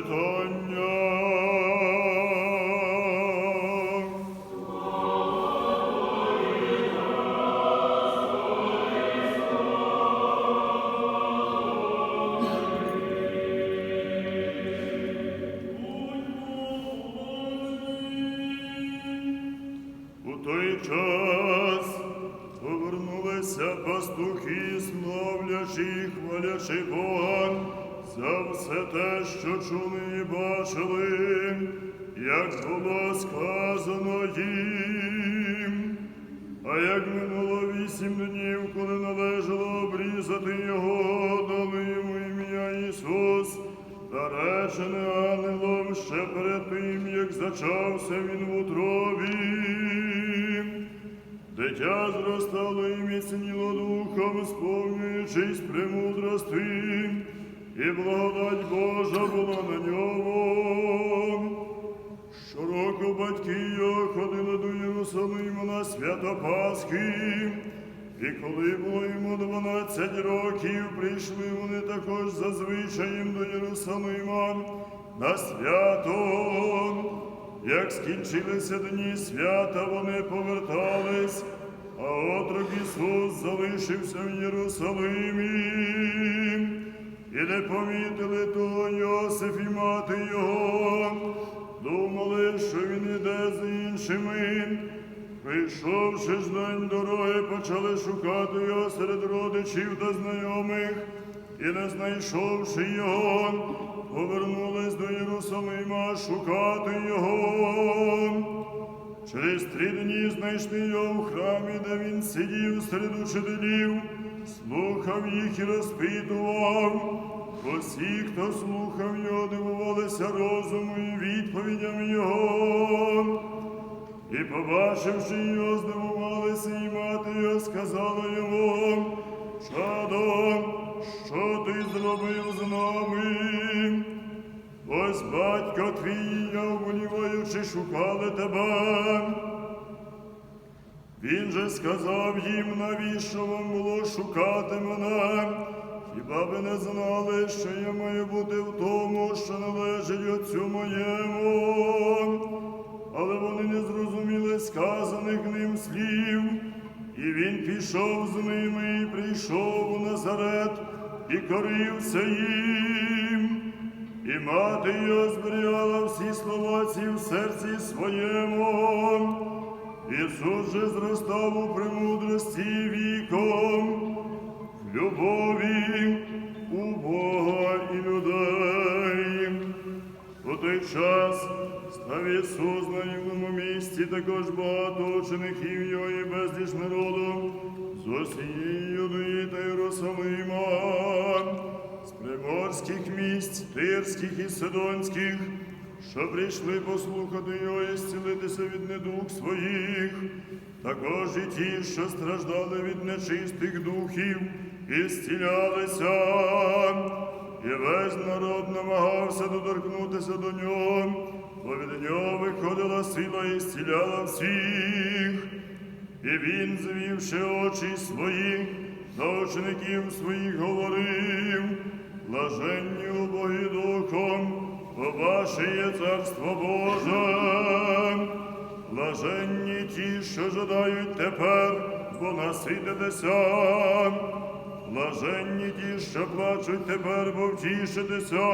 читання. У той час повернулися пастухи, славлячи хвалячи Бога за все те, що чули і бачили, як було сказано їм. А як минуло вісім днів, коли належало обрізати його, дали йому ім'я Ісус, наречене ангелом ще перед тим, як зачався він в утробі. Дитя зростало і міцніло духом, сповнюючись премудрости, і благодать Божа була на ньому. Щороку батьки його ходили до Єрусалиму на свято Пасхи, і коли було йому дванадцять років, прийшли вони також за звичаєм до Єрусалима на свято. Як скінчилися дні свята, вони повертались, а отрок Ісус залишився в Єрусалимі. І не помітили того Йосиф і мати його, думали, що він іде з іншими. Прийшовши ж день дороги, почали шукати його серед родичів та знайомих, і не знайшовши його, повернулись до Єрусалима шукати його. Через три дні знайшли його в храмі, де він сидів серед учителів, слухав їх і розпитував. Усі, хто слухав його, дивувалися розуму і відповідям його. І, побачивши його, здивувалися, і мати його сказала йому, Чадо, що ти зробив з нами? Ось батько твій, я вмоліваючи, шукали тебе. Він же сказав їм, навіщо вам було шукати мене? Хіба ви не знали, що я маю бути в тому, що належить отцю моєму? Але вони не зрозуміли сказаних ним слів, і він пішов з ними і прийшов у Назарет і корився їм. І мати його зберігала всі слова ці в серці своєму. Ісус же зростав у премудрості віком, в любові у Бога і людей. У той час став Ісус на рівному місці, також багато учеників його і безліч народу. З усієї Юдеї та Єрусалима, з приморських місць, тирських і сидонських, що прийшли послухати його і зцілитися від недуг своїх, також і ті, що страждали від нечистих духів, і зцілялися. І весь народ намагався доторкнутися до нього, бо від нього виходила сила і зціляла всіх. І він, звівши очі свої, до учеників своїх говорив, блаженні убогі духом, бо ваше царство Боже. Блаженні ті, що жадають тепер, бо насититеся. Блаженні ті, що плачуть тепер, бо втішитеся.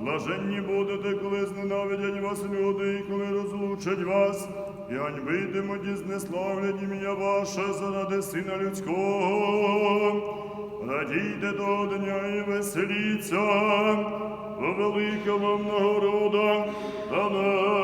Блаженні будете, коли зненавидять вас люди, і коли розлучать вас, і ганьбитимуть і знеславлять ім'я ваше заради Сина Людського. Радійте до дня і веселіться, велика вам нагорода, дана